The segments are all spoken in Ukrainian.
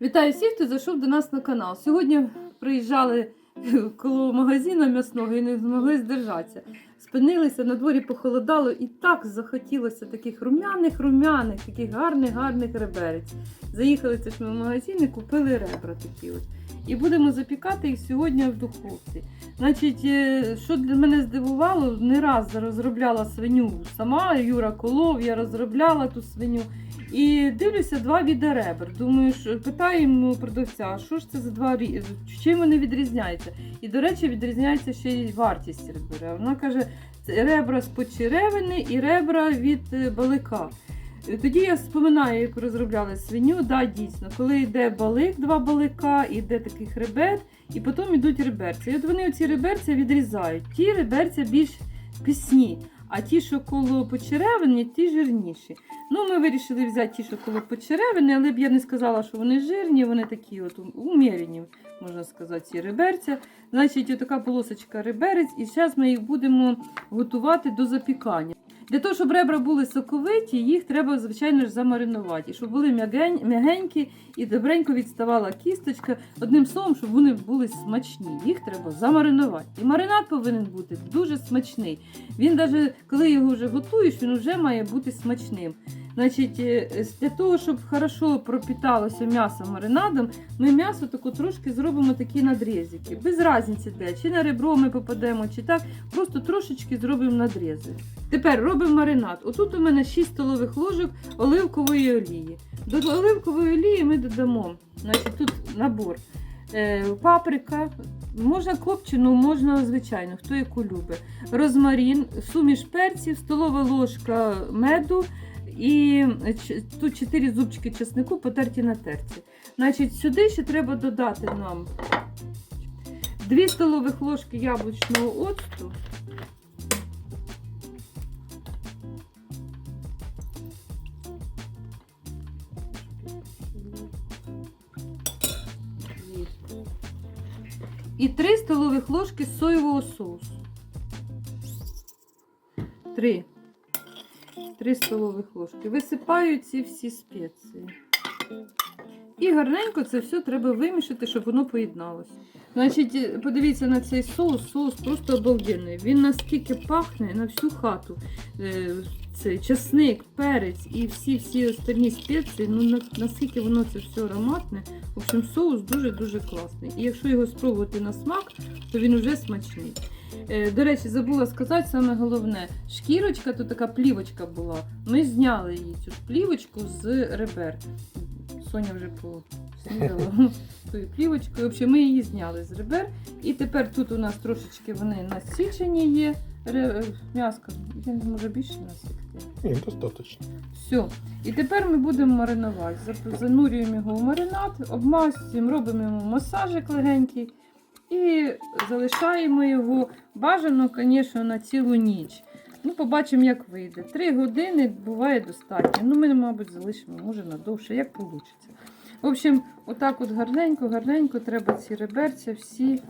Вітаю всіх, хто зайшов до нас на канал. Сьогодні приїжджали коло магазину м'ясного і не змогли здержатися. Спинилися, на дворі похолодало і так захотілося таких румяних, румяних, таких гарних, гарних реберець. Заїхали це ж ми в магазин і купили ребра такі от. І будемо запікати їх сьогодні в духовці. Значить, е, що для мене здивувало, не раз розробляла свиню сама, Юра колов, я розробляла ту свиню. І дивлюся два віда ребер. Думаю, що питаємо продавця, що ж це за два чим вони відрізняються? І, до речі, відрізняється ще й вартість ребра. Вона каже, це ребра з почеревини і ребра від е, балика. Е, Тоді я споминаю, як розробляли свиню. Да, дійсно, коли йде балик, два балика, йде такий хребет, і потім йдуть реберці. І от вони оці реберця відрізають. Ті реберця більш пісні, а ті, що коло почеревини, ті жирніші. Ну, ми вирішили взяти ті, що коло почеревини, але б я не сказала, що вони жирні, вони такі от умірені, можна сказати, ці реберця. Значить, така полосочка реберець, і зараз ми їх будемо готувати до запікання. Для того, щоб ребра були соковиті, їх треба, звичайно ж, замаринувати. Щоб були м'ягень- м'ягенькі і добренько відставала кісточка. Одним словом, щоб вони були смачні. Їх треба замаринувати. І маринад повинен бути дуже смачний. Він навіть коли його вже готуєш, він вже має бути смачним. Значить, е, для того, щоб хорошо пропіталося м'ясо маринадом, ми м'ясо таку трошки зробимо такі надрізики. Без різниці де, чи на ребро ми попадемо, чи так. Просто трошечки зробимо надрізи. Тепер робимо маринад. Отут у мене 6 столових ложок оливкової олії. До оливкової олії ми додамо. Значить, тут набор. Е, паприка, можна копчену, можна звичайно, хто яку любить. Розмарін, суміш перців, столова ложка меду і тут 4 зубчики чеснику потерті на терці. Значить, сюди ще треба додати нам 2 столових ложки яблучного оцту. 3 столових ложки соєвого соусу. 3. 3 столових ложки. Висипаю ці всі спеції. І гарненько це все треба вимішати, щоб воно поєдналося. Значить, е, подивіться на цей соус. Соус просто обалденний. Він наскільки пахне на всю хату. Е, Цей часник, перець і всі-всі остальні спеції. Ну наскільки воно це все ароматне. В общем, соус дуже-дуже класний. І якщо його спробувати на смак, то він вже смачний. Е, До речі, забула сказати саме головне. Шкірочка, то така плівочка була. Ми зняли її, цю плівочку з ребер. Соня вже поснідала тою плівочкою. Взагалі, ми її зняли з ребер. І тепер тут у нас трошечки вони насічені є. Ре- М'яско, він може більше насікти. Ні, достатньо. Все. І тепер ми будемо маринувати. Занурюємо його в маринад, обмазуємо, робимо йому масажик легенький і залишаємо його бажано, звісно, на цілу ніч. Ну, побачимо, як вийде. Три години буває достатньо. Ну, ми, мабуть, залишимо, може, на довше, як вийде. В общем, отак от гарненько, гарненько треба ці реберця всі.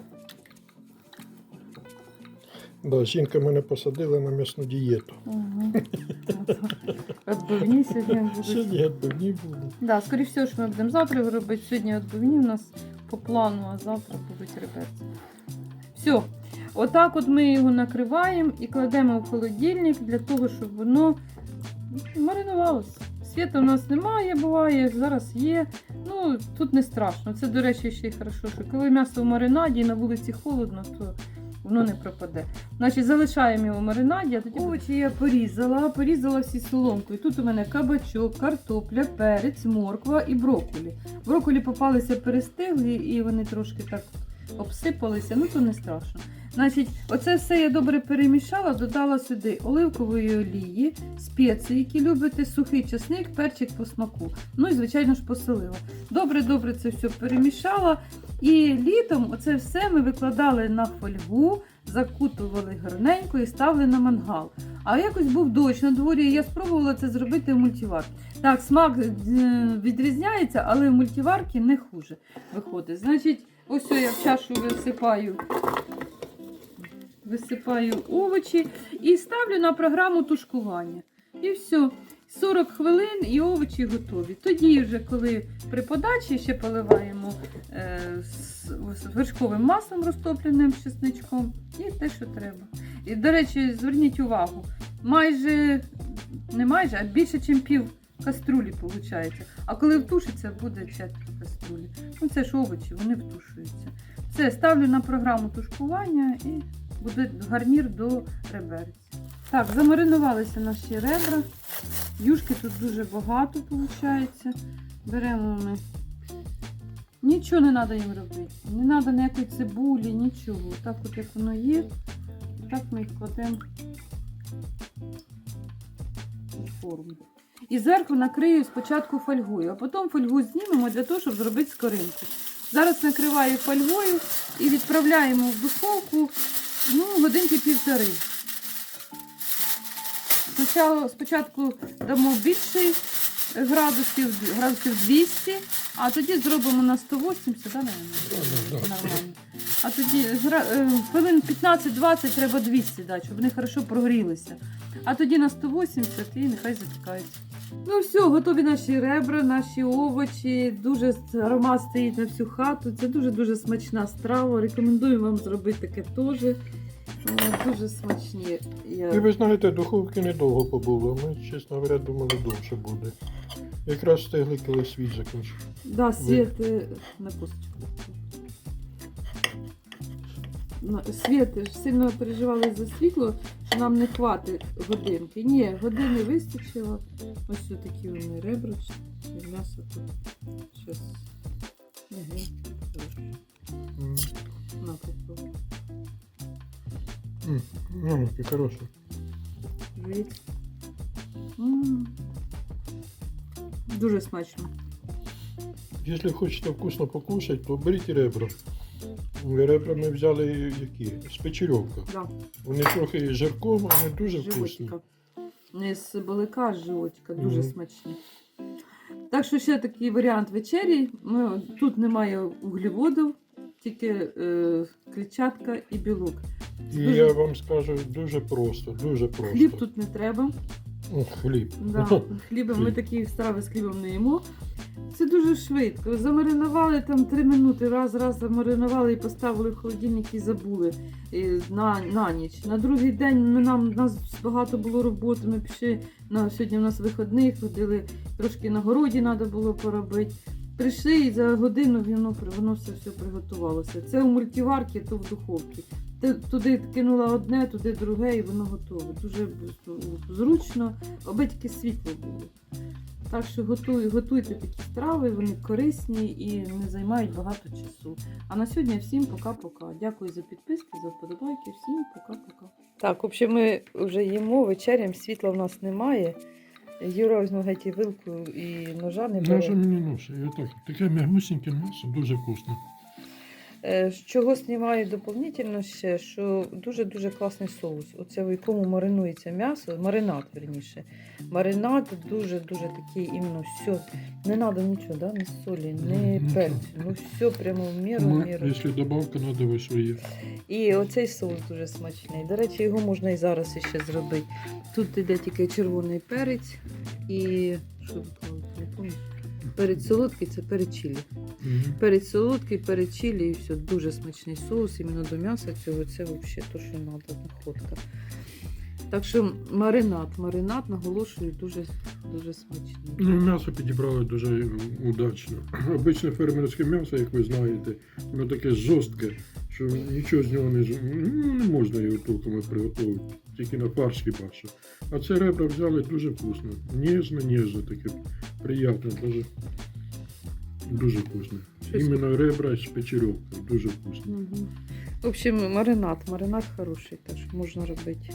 Да, жінка мене посадила на м'ясну дієту. Угу. Отбивні сьогодні будуть. Сьогодні дні буду. Да, скоріше всього, що ми будемо завтра робити. Сьогодні відбивні у нас по плану, а завтра будуть реберці. Все. Отак от ми його накриваємо і кладемо в холодильник для того, щоб воно маринувалося. Світа у нас немає, буває, зараз є. Ну, тут не страшно. Це, до речі, ще й хорошо, що коли м'ясо в маринаді і на вулиці холодно, то воно не пропаде. Значить, залишаємо його в маринаді, а тоді овочі я порізала, порізала всі соломкою. Тут у мене кабачок, картопля, перець, морква і брокколі. Брокколі попалися перестигли і вони трошки так обсипалися, ну то не страшно. Значить, оце все я добре перемішала, додала сюди оливкової олії, спеції, які любите, сухий часник, перчик по смаку. Ну і, звичайно ж, посолила. Добре-добре це все перемішала. І літом оце все ми викладали на фольгу, закутували гарненько і ставили на мангал. А якось був дощ на дворі, і я спробувала це зробити в мультиварці. Так, смак е, відрізняється, але в мультиварці не хуже виходить. Значить, ось я в чашу висипаю. Висипаю овочі і ставлю на програму тушкування. І все. 40 хвилин і овочі готові. Тоді, вже, коли при подачі ще поливаємо е, з, вершковим маслом розтопленим чесничком і те, що треба. І, до речі, зверніть увагу, майже не майже, а більше, ніж пів каструлі виходить. А коли втушиться, буде четверть каструлі. Ну це ж овочі, вони втушуються. Все, ставлю на програму тушкування і буде гарнір до реберець. Так, замаринувалися наші ребра. Юшки тут дуже багато виходить. Беремо ми. Нічого не треба їм робити. Не треба ніякої цибулі, нічого. Так от як воно є. Так ми їх кладемо у форму. І зверху накрию спочатку фольгою, а потім фольгу знімемо для того, щоб зробити скоринку. Зараз накриваю фольгою і відправляємо в духовку ну, годинки півтори. Спочатку, дамо більший градусів, градусів 200, а тоді зробимо на 180, да? Да, да, да. Нормально. А тоді е, хвилин 15-20 треба 200 дати, щоб вони хорошо прогрілися. А тоді на 180 і нехай запікаються. Ну все, готові наші ребра, наші овочі. Дуже аромат стоїть на всю хату. Це дуже-дуже смачна страва. Рекомендую вам зробити таке теж. Дуже смачні. Я... І ви знаєте, духовки недовго побуло. Ми, чесно говоря, думали, довше буде. Якраз встигли, коли світ закінчив. Да, Свет, э, на косточку. Ж сильно переживали за світло, що нам не хватить годинки. Ні, години вистачило. Ось такі вони ребра, чи м'ясо тут. Щось. Хороше. На попробуй. м, які хороші. Дуже смачно. Якщо хочете вкусно покушати, то беріть ребра. Ребра ми взяли які? З печерьовка. Да. Вони трохи жирком, але дуже вкусні. Животика. Не з балика, а з животика. Дуже Мгм. смачні. Так що ще такий варіант вечері. Ми, тут немає углеводів, тільки е, клітчатка і білок. І Дуже- я вам скажу дуже просто, дуже просто. Хліб тут не треба. М, Хліб. Да, хлібом ми такі страви з хлібом не їмо. Це дуже швидко. Замаринували там 3 минути, раз, раз замаринували і поставили в холодильник і забули е, на, на ніч. На другий день ми, нам, нас багато було роботи. Ми пішли на сьогодні у нас вихідний, ходили трошки на городі треба було поробити. Прийшли і за годину воно, воно все, все приготувалося. Це у мультиварці, то в духовці. Туди кинула одне, туди друге, і воно готове. Дуже ну, зручно, аби тільки світло було. Так що готуй, готуйте такі страви, вони корисні і не займають багато часу. А на сьогодні всім пока-пока. Дякую за підписки, за вподобайки. Всім пока-пока. Так, взагалі ми вже їмо вечерям, світла в нас немає. Юра візьме геть і вилку і ножа не Ножа мені ноша. Я таке мягмусіньке м'ясо, дуже вкусно. Е, з Чого знімаю доповнительно ще, що дуже-дуже класний соус. Оце в якому маринується м'ясо, маринад, верніше. Маринад дуже-дуже такий іменно все. Не треба нічого, да? ні солі, ні Нічого. перцю. Ну все прямо в міру, в Ну, міру. якщо добавка, треба ви свої. І оцей соус дуже смачний. До речі, його можна і зараз ще зробити. Тут йде тільки червоний перець і. Що тут не пам'ятаю. Перець солодкий це перечілі. Перець солодкий, перечілі чилі і все. Дуже смачний соус іменно до м'яса цього. Це взагалі то, що треба, знаходка. Так що маринад, маринад, наголошую, дуже, дуже смачний. Ну, м'ясо підібрали дуже удачно. Обичне фермерське м'ясо, як ви знаєте, воно таке жорстке, що нічого з нього не, ну, не можна його толком приготувати, тільки на фарш хіба що. А це ребра взяли дуже вкусно. Ніжно, ніжно, таке приємне, дуже, дуже вкусно. Щось- Іменно ребра з печерьовкою, дуже вкусно. Угу. В общем, маринад, маринад хороший теж можна робити.